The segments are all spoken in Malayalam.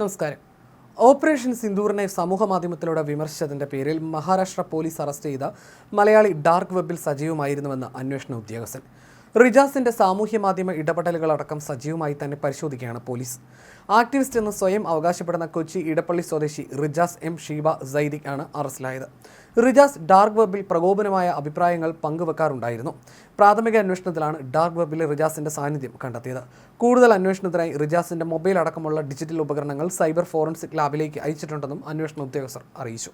നമസ്കാരം. ഓപ്പറേഷൻ സിന്ദൂറിനെ സമൂഹ മാധ്യമത്തിലൂടെ വിമർശിച്ചതിന്റെ പേരിൽ മഹാരാഷ്ട്ര പോലീസ് അറസ്റ്റ് ചെയ്ത മലയാളി ഡാർക്ക് വെബിൽ സജീവമായിരുന്നുവെന്ന് അന്വേഷണ ഉദ്യോഗസ്ഥൻ. റിജാസിന്റെ സാമൂഹ്യ മാധ്യമ ഇടപെടലുകളടക്കം സജീവമായി തന്നെ പരിശോധിക്കുകയാണ് പോലീസ്. ആക്ടിവിസ്റ്റ് എന്ന് സ്വയം അവകാശപ്പെടുന്ന കൊച്ചി ഇടപ്പള്ളി സ്വദേശി റിജാസ് എം ഷീബ സൈദിക് ആണ് അറസ്റ്റിലായത്. റിജാസ് ഡാർക്ക് വെബിൽ പ്രകോപനമായ അഭിപ്രായങ്ങൾ പങ്കുവെക്കാറുണ്ടായിരുന്നു. പ്രാഥമിക അന്വേഷണത്തിലാണ് ഡാർക്ക് വെബിലെ റിജാസിന്റെ സാന്നിധ്യം കണ്ടെത്തിയത്. കൂടുതൽ അന്വേഷണത്തിനായി റിജാസിന്റെ മൊബൈൽ അടക്കമുള്ള ഡിജിറ്റൽ ഉപകരണങ്ങൾ സൈബർ ഫോറൻസിക് ലാബിലേക്ക് അയച്ചിട്ടുണ്ടെന്നും അന്വേഷണ ഉദ്യോഗസ്ഥർ അറിയിച്ചു.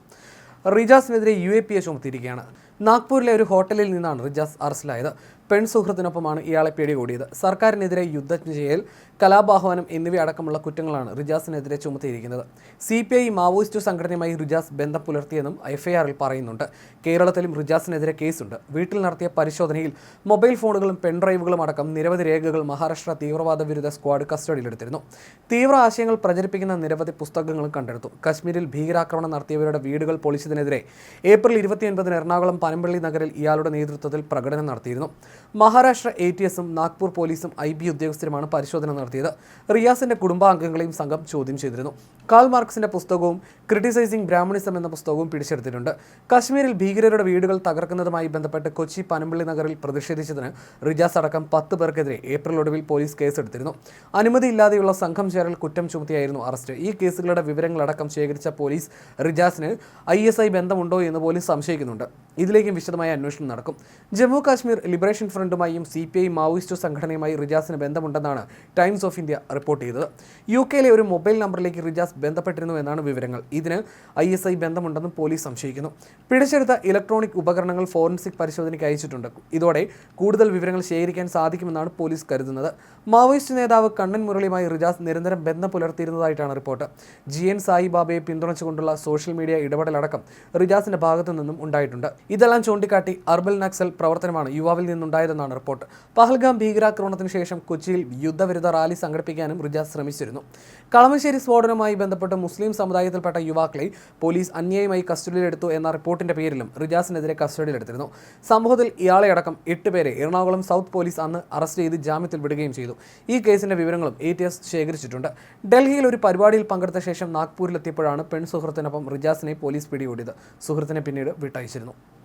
റിജാസിനെതിരെ യു എ പി എ ചുമത്തിയിരിക്കുകയാണ്. നാഗ്പൂരിലെ ഒരു ഹോട്ടലിൽ നിന്നാണ് റിജാസ് അറസ്റ്റിലായത്. പെൺ സുഹൃത്തിനൊപ്പമാണ് ഇയാളെ പിടികൂടിയത്. സർക്കാരിനെതിരെ യുദ്ധം ചെയ്യൽ കലാപാഹ്വാനം എന്നിവയടക്കമുള്ള കുറ്റങ്ങളാണ് റിജാസിനെതിരെ ചുമത്തിയിരിക്കുന്നത്. സി പി ഐ മാവോയിസ്റ്റ് സംഘടനയുമായി റിജാസ് ബന്ധം പുലർത്തിയെന്നും എഫ്ഐആറിൽ പറയുന്നുണ്ട്. കേരളത്തിലും റിജാസിനെതിരെ കേസുണ്ട്. വീട്ടിൽ നടത്തിയ പരിശോധനയിൽ മൊബൈൽ ഫോണുകളും പെൺഡ്രൈവുകളും അടക്കം നിരവധി രേഖകൾ മഹാരാഷ്ട്ര തീവ്രവാദ വിരുദ്ധ സ്ക്വാഡ് കസ്റ്റഡിയിലെടുത്തിരുന്നു. തീവ്ര ആശയങ്ങൾ പ്രചരിപ്പിക്കുന്ന നിരവധി പുസ്തകങ്ങളും കണ്ടെടുത്തു. കശ്മീരിൽ ഭീകരാക്രമണം നടത്തിയവരുടെ വീടുകൾ പൊളിച്ചതിനെതിരെ ഏപ്രിൽ ഇരുപത്തിയൊൻപതിന് എറണാകുളം പനമ്പള്ളി നഗറിൽ ഇയാളുടെ നേതൃത്വത്തിൽ പ്രകടനം നടത്തിയിരുന്നു. മഹാരാഷ്ട്ര എ ടി എസും നാഗ്പൂർ പോലീസും ഐ ബി ഉദ്യോഗസ്ഥരുമാണ് പരിശോധന നടത്തിയത്. റിയാസിന്റെ കുടുംബാംഗങ്ങളെയും സംഘം ചോദ്യം ചെയ്തിരുന്നു. കാൾ മാർക്സിന്റെ പുസ്തകവും ക്രിട്ടിസൈസിംഗ് ബ്രാഹ്മണിസം എന്ന പുസ്തകവും പിടിച്ചെടുത്തിട്ടുണ്ട്. കശ്മീരിൽ ഭീകരരുടെ വീടുകൾ തകർക്കുന്നതുമായി ബന്ധപ്പെട്ട് കൊച്ചി പനമ്പള്ളി നഗറിൽ പ്രതിഷേധിച്ചതിന് റിജാസ് അടക്കം പത്ത് പേർക്കെതിരെ ഏപ്രിൽ ഒടുവിൽ പോലീസ് കേസെടുത്തിരുന്നു. അനുമതിയില്ലാതെയുള്ള സംഘം ചേരൽ കുറ്റം ചുമത്തിയായിരുന്നു അറസ്റ്റ്. ഈ കേസുകളുടെ വിവരങ്ങളടക്കം ശേഖരിച്ച പോലീസ് റിജാസിന് ഐ എസ് ഐ ബന്ധമുണ്ടോ എന്ന് പോലീസ് സംശയിക്കുന്നുണ്ട്. ഇതിലേക്കും വിശദമായ അന്വേഷണം നടക്കും. ജമ്മു കാശ്മീർ ലിബറേഷൻ ഫ്രണ്ടുമായും സി പി ഐ മാവോയിസ്റ്റ് സംഘടനയുമായി റിജാസിന് ബന്ധമുണ്ടെന്നാണ് ടൈംസ് ഓഫ് ഇന്ത്യ റിപ്പോർട്ട് ചെയ്തത്. യു കെയിലെ ഒരു മൊബൈൽ നമ്പറിലേക്ക് റിജാസ് ബന്ധപ്പെട്ടിരുന്നു എന്നാണ് വിവരങ്ങൾ. ഇതിന് ഐ എസ് ഐ ബന്ധമുണ്ടെന്നും പോലീസ് സംശയിക്കുന്നു. പിടിച്ചെടുത്ത ഇലക്ട്രോണിക് ഉപകരണങ്ങൾ ഫോറൻസിക് പരിശോധനയ്ക്ക് അയച്ചിട്ടുണ്ട്. ഇതോടെ കൂടുതൽ വിവരങ്ങൾ ശേഖരിക്കാൻ സാധിക്കുമെന്നാണ് പോലീസ് കരുതുന്നത്. മാവോയിസ്റ്റ് നേതാവ് കണ്ണൻ മുരളിയുമായി റിജാസ് നിരന്തരം ബന്ധം പുലർത്തിയിരുന്നതായിട്ടാണ് റിപ്പോർട്ട്. ജി എൻ സായിബാബയെ പിന്തുണച്ചുകൊണ്ടുള്ള സോഷ്യൽ മീഡിയ ഇടപെടലടക്കം റിജാസിന്റെ ഭാഗത്തു നിന്നും ഉണ്ടായിട്ടുണ്ട്. ഇതെല്ലാം ചൂണ്ടിക്കാട്ടി അർബൽ നക്സൽ പ്രവർത്തനമാണ് യുവാവിൽ നിന്നുണ്ടായതെന്നാണ് റിപ്പോർട്ട്. പഹൽഗാം ഭീകരാക്രമണത്തിന് ശേഷം കൊച്ചിയിൽ യുദ്ധവിരുദ്ധ റാലി സംഘടിപ്പിക്കാനും റിജാസ് ശ്രമിച്ചിരുന്നു. കളമശ്ശേരി സ്ഫോടനവുമായി ബന്ധപ്പെട്ട് മുസ്ലിം സമുദായത്തിൽപ്പെട്ട യുവാക്കളെ പോലീസ് അന്യായമായി കസ്റ്റഡിയിലെടുത്തു എന്ന റിപ്പോർട്ടിന്റെ പേരിലും റിജാസിനെതിരെ കസ്റ്റഡിയിലെടുത്തിരുന്നു. സംഭവത്തിൽ ഇയാളെ അടക്കം എട്ട് പേരെ എറണാകുളം സൗത്ത് പോലീസ് അന്ന് അറസ്റ്റ് ചെയ്ത് ജാമ്യത്തിൽ വിടുകയും ചെയ്തു. ഈ കേസിന്റെ വിവരങ്ങളും എ ടി എസ് ശേഖരിച്ചിട്ടുണ്ട്. ഡൽഹിയിൽ ഒരു പരിപാടിയിൽ പങ്കെടുത്ത ശേഷം നാഗ്പൂരിലെത്തിയപ്പോഴാണ് പെൺ സുഹൃത്തിനൊപ്പം റിജാസിനെ പോലീസ് പിടികൂടിയത്. സുഹൃത്തിനെ പിന്നീട് വിട്ടയച്ചിരുന്നു.